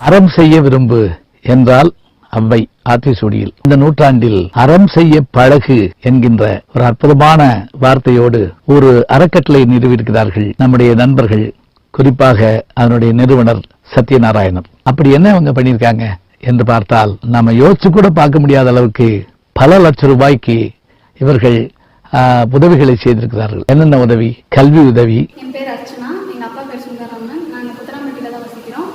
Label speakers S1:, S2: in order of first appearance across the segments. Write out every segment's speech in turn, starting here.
S1: அறம் செய்ய விரும்பு என்றால் அவ்வை ஆத்திசூடியில் இந்த நூற்றாண்டில் அறம் செய்ய பழகு என்கின்ற ஒரு அற்புதமான வார்த்தையோடு ஒரு அறக்கட்டளை நிறுவியிருக்கிறார்கள் நம்முடைய நண்பர்கள் குறிப்பாக அதனுடைய நிறுவனர் சத்யநாராயணன் அப்படி என்ன அவங்க பண்ணியிருக்காங்க என்று பார்த்தால் நாம யோசிச்சு கூட பார்க்க முடியாத அளவுக்கு பல லட்சம் ரூபாய்க்கு இவர்கள் உதவிகளை செய்திருக்கிறார்கள். என்னென்ன உதவி? கல்வி உதவி.
S2: என் பேர் அர்ச்சனா. எங்க அப்பா பேர் சுந்தரராமன். நாங்க புத்தராம்பட்டியில் தான் வசிக்கிறோம்.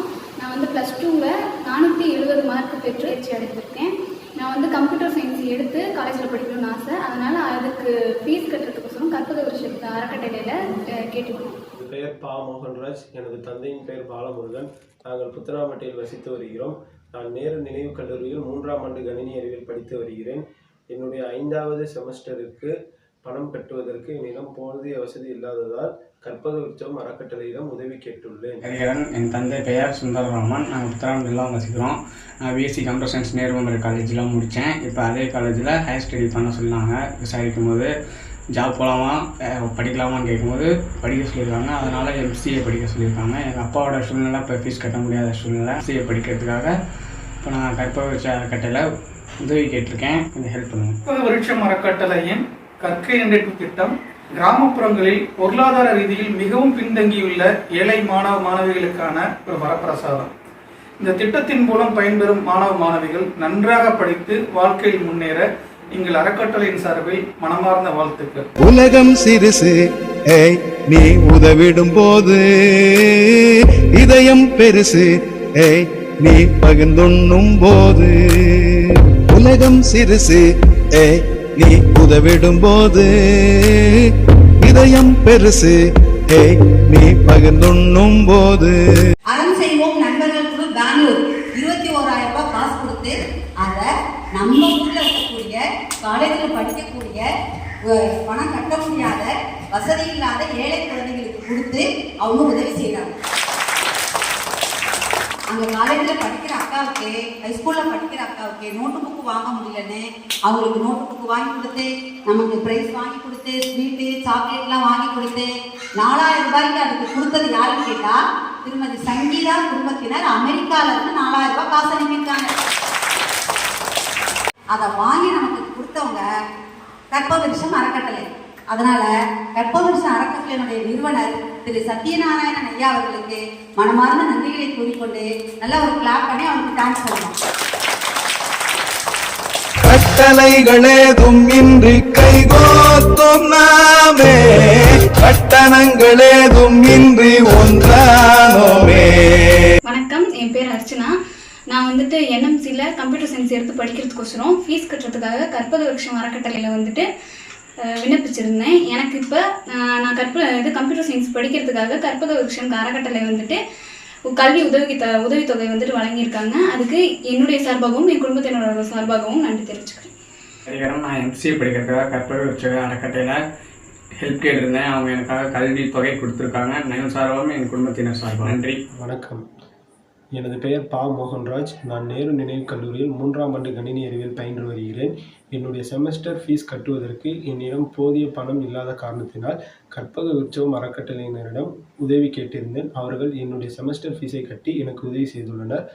S2: நான் வந்து ப்ளஸ் டூவில் நானூற்றி எழுபது மார்க் பெற்று தேர்ச்சி அடைஞ்சிருக்கேன் நான் வந்து கம்ப்யூட்டர் சயின்ஸ் எடுத்து காலேஜில் படிக்கணும்னு ஆசை. அதனால் அதுக்கு ஃபீஸ் கட்டுறதுக்கோசரம் கற்பக வருஷத்து அறக்கட்டளையில் கேட்டுக்கணும்.
S3: என் பெயர் பா மோகன்ராஜ். எனது தந்தையின் பெயர் பாலமுருகன். நாங்கள் புத்தனாம்பட்டியில் வசித்து வருகிறோம். நான் நேரு நினைவு கல்லூரியில் மூன்றாம் ஆண்டு கணினி அறிவியல் படித்து வருகிறேன். என்னுடைய ஐந்தாவது செமஸ்டருக்கு பணம் கட்டுவதற்கு என்னிடம் போதிய வசதி இல்லாததால் கற்பக உற்சவம் அறக்கட்டளையிடம் உதவி கேட்டுள்ளேன்.
S4: ஹரிகரன் என் தந்தை பெயர் சுந்தரராமன். நாங்கள் புத்தராண்டிலாம் வசிக்கிறோம். நான் பிஎஸ்சி கம்ப்யூட்டர் சயின்ஸ் நேருமரி காலேஜில் முடித்தேன் இப்போ அதே காலேஜில் ஹையர் ஸ்டடி பண்ண சொன்னாங்க. விசாரிக்கும் போது ஜாப் போகலாமா படிக்கலாமான்னு கேட்கும்போது படிக்க சொல்லியிருக்காங்க. அதனால் எம்சிஏ படிக்க சொல்லியிருக்காங்க. எங்கள் அப்பாவோட சூழ்நிலை இப்போ ஃபீஸ் கட்ட முடியாத சூழ்நிலை. எம்சிஏ படிக்கிறதுக்காக இப்போ நான் கற்பக வச்ச கட்டையில் உதவி கேட்டிருக்கேன். கொஞ்சம் ஹெல்ப் பண்ணுங்கள்
S5: கற்பக விருட்சம் அறக்கட்டளையின் கற்கை என்றெட்டு திட்டம் கிராமப்புறங்களில் பொருளாதார ரீதியில் மிகவும் பின்தங்கியுள்ள ஏழை மாணவ மாணவிகளுக்கான ஒரு வரப்பிரசாதம். இந்த திட்டத்தின் மூலம் பயன்பெறும் மாணவ மாணவிகள் நன்றாக படித்து வாழ்க்கையில் முன்னேற எங்கள் அறக்கட்டளையின் சார்பில் மனமார்ந்த வாழ்த்துக்கள்.
S6: உலகம் சிறுசு ஏய் நீ உதவிடும் போது இதயம் பெருசு ஏய் நீ பகிர்ந்துண்ணும் போது உலகம் சிறுசு ஏய் நீ உதவிடும் போது இதயம் பெருசு. ஏய் நீ பகிர்ந்துண்ணும் போது.
S7: அறம் செய்வோம் நண்பர்கள் குழு பெங்களூர். இருபத்தி ஓராயிரம் ரூபாய் காசு கொடுத்து அதை நம்ம ஊர்ல இருக்கக்கூடிய காலேஜில் படிக்கக்கூடிய பணம் கட்ட முடியாத வசதி இல்லாத ஏழை குழந்தைகளுக்கு கொடுத்து அவங்க உதவி செய்யறாங்க அங்கே காலேஜில் படிக்கிற அக்காவுக்கு ஹைஸ்கூலில் படிக்கிற அக்காவுக்கு நோட்டு புக்கு வாங்க முடியலன்னு அவங்களுக்கு நோட்டு புக்கு வாங்கி கொடுத்து நமக்கு ப்ரைஸ் வாங்கி கொடுத்து ஸ்வீட்டு சாக்லேட்லாம் வாங்கி கொடுத்து நாலாயிரம் ரூபாய்க்கு அதுக்கு கொடுத்தது யாருன்னு கேட்டா திருமதி சங்கீதா குடும்பத்தினர் அமெரிக்கால இருந்து நாலாயிரம் ரூபாய் காசு அனுப்பியிருக்காங்க. அதை வாங்கி நமக்கு கொடுத்தவங்க கற்பவருஷம் அறக்கட்டளை அதனால கற்பவருஷம் அறக்கட்டளையினுடைய நிறுவனர் திரு சத்யநாராயணன் ஐயா அவர்களுக்கு மனமார்ந்த நன்றிகளை கூறிக்கொண்டு நல்ல ஒரு கிளாப் பண்ணி அவருக்கு தேங்க்ஸ் சொல்லணும்.
S6: கட்டளைகளேதும் இன்றி கைகோத்தும் நாமே. கட்டணங்களேதும் இன்றி ஒன்றானோமே.
S2: வணக்கம் என் பேர் அர்ச்சனா. நான் வந்துட்டு என்எம்சியில் கம்ப்யூட்டர் சயின்ஸ் எடுத்து படிக்கிறதுக்கோசரம் ஃபீஸ் கட்டுறதுக்காக கற்பக விருட்சம் அறக்கட்டளையில் வந்துட்டு விண்ணப்பிச்சிருந்தேன். எனக்கு இப்போ நான் கற்ப இது கம்ப்யூட்டர் சயின்ஸ் படிக்கிறதுக்காக கற்பக விருட்சம் அறக்கட்டளை வந்துட்டு கல்வி உதவி த உதவித்தொகை வந்துட்டு வழங்கியிருக்காங்க. அதுக்கு என்னுடைய சார்பாகவும் என் குடும்பத்தினரோட சார்பாகவும் நன்றி தெரிவிச்சுக்கிறேன்.
S4: ஹரிகரன் நான் எம்சிஏ படிக்கிறதுக்காக கற்பக வச்ச அறக்கட்டையில் ஹெல்ப் கேட்டிருந்தேன். அவங்க எனக்காக கல்வி தொகை கொடுத்துருக்காங்க. நான் சார்பாகவும் என் குடும்பத்தினர் சார்பாக நன்றி.
S3: வணக்கம். எனது பெயர் பா மோகன்ராஜ். நான் நேரு நினைவு கல்லூரியில் மூன்றாம் ஆண்டு கணினி அறிவியல் பயின்று வருகிறேன். என்னுடைய செமஸ்டர் ஃபீஸ் கட்டுவதற்கு என்னிடம் போதிய பணம் இல்லாத காரணத்தினால் கற்பக உற்சவம் அறக்கட்டளையினரிடம் உதவி கேட்டிருந்தேன். அவர்கள் என்னுடைய செமஸ்டர் ஃபீஸை கட்டி எனக்கு உதவி செய்துள்ளனர்.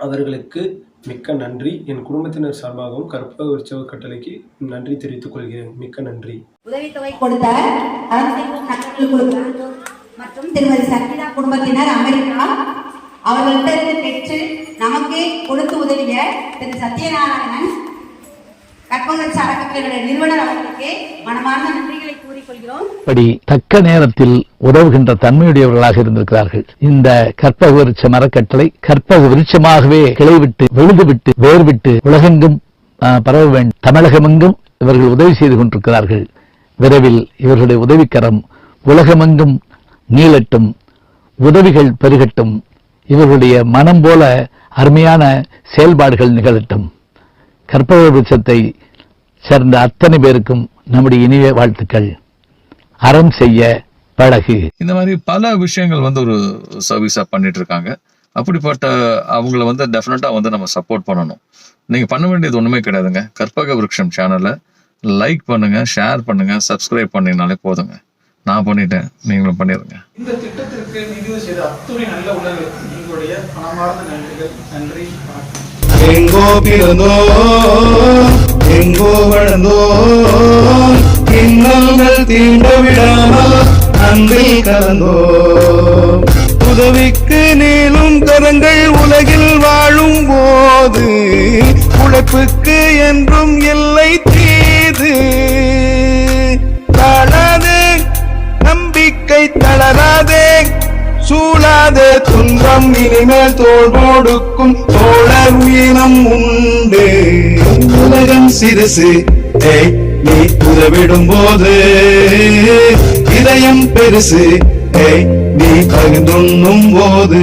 S3: அவர்களுக்கு மிக்க நன்றி. என் குடும்பத்தினர் சார்பாகவும் கற்பக உற்சவ கட்டளைக்கு நன்றி தெரிவித்துக் கொள்கிறேன். மிக்க நன்றி.
S7: உதவித்தொகை கொடுத்த மற்றும் திருமதி சங்கீதா குடும்பத்தினர் அமெரிக்கா அவர்கள்ட்ட இருந்து பெற்று நமக்கு கொடுத்து உதவிய திரு சத்யநாராயணன் கற்பகரிசி அறக்கட்டளையுடைய நிறுவனர் அவர்களுக்கு மனமார்ந்த நன்றிகளை கூறிக்கொள்கிறோம்.
S1: இப்படி தக்க நேரத்தில் உதவுகின்ற தன்மையுடையவர்களாக இருந்திருக்கிறார்கள். இந்த கற்பக விருட்ச மரக்கட்டளை கற்பக விருட்சமாகவே கிளைவிட்டு விழுதுவிட்டு வேர்விட்டு உலகெங்கும் பரவ வேண்டும். தமிழகமெங்கும் இவர்கள் உதவி செய்து கொண்டிருக்கிறார்கள். விரைவில் இவர்களுடைய உதவிக்கரம் உலகமெங்கும் நீளட்டும் உதவிகள் பெருகட்டும். இவர்களுடைய மனம் போல அருமையான செயல்பாடுகள் நிகழட்டும். கற்பக விருட்சத்தை சேர்ந்த அத்தனை பேருக்கும் நம்முடைய இனிய வாழ்த்துக்கள். அறம் செய்ய பழகு
S8: இந்த மாதிரி பல விஷயங்கள் வந்து ஒரு சர்வீஸா பண்ணிட்டு இருக்காங்க அப்படிப்பட்ட அவங்கள வந்து டெஃபினட்டா வந்து நம்ம சப்போர்ட் பண்ணணும். நீங்க பண்ண வேண்டியது ஒண்ணுமே கிடையாதுங்க. கற்பக விருட்சம் சேனலை லைக் பண்ணுங்க ஷேர் பண்ணுங்க சப்ஸ்கிரைப் பண்ணீங்கனாலே போதுங்க. நான் பண்ணிட்டேன். நீங்களும் பண்ணிடுங்க
S5: இந்த திட்டத்திற்கு நிதி செய்த அத்துணை நல்ல உள்ளவர்களுக்கு எங்களுடைய மனமார்ந்த நன்றிகள். நன்றி
S6: எங்கோ பிறந்தோம் எங்கோ வளர்ந்தோம் இன்னல்கள் தீண்ட விடாமல் அன்பில் கலந்தோம் உதவிக்கு நீளும் கரங்கள் உலகில் வாழும் போது உழைப்புக்கு என்றும் எல்லை தீது. நம்பிக்கை தளராதே. சூழாதே துன்பம் இனிமேல் தோல் கொடுக்கும் தோழர் உயிரம் உண்டு. உலகம் சிறுசு. நீ உதவிடும் போது இதயம் பெருசு. நீ பகிர்ந்துண்ணும் போது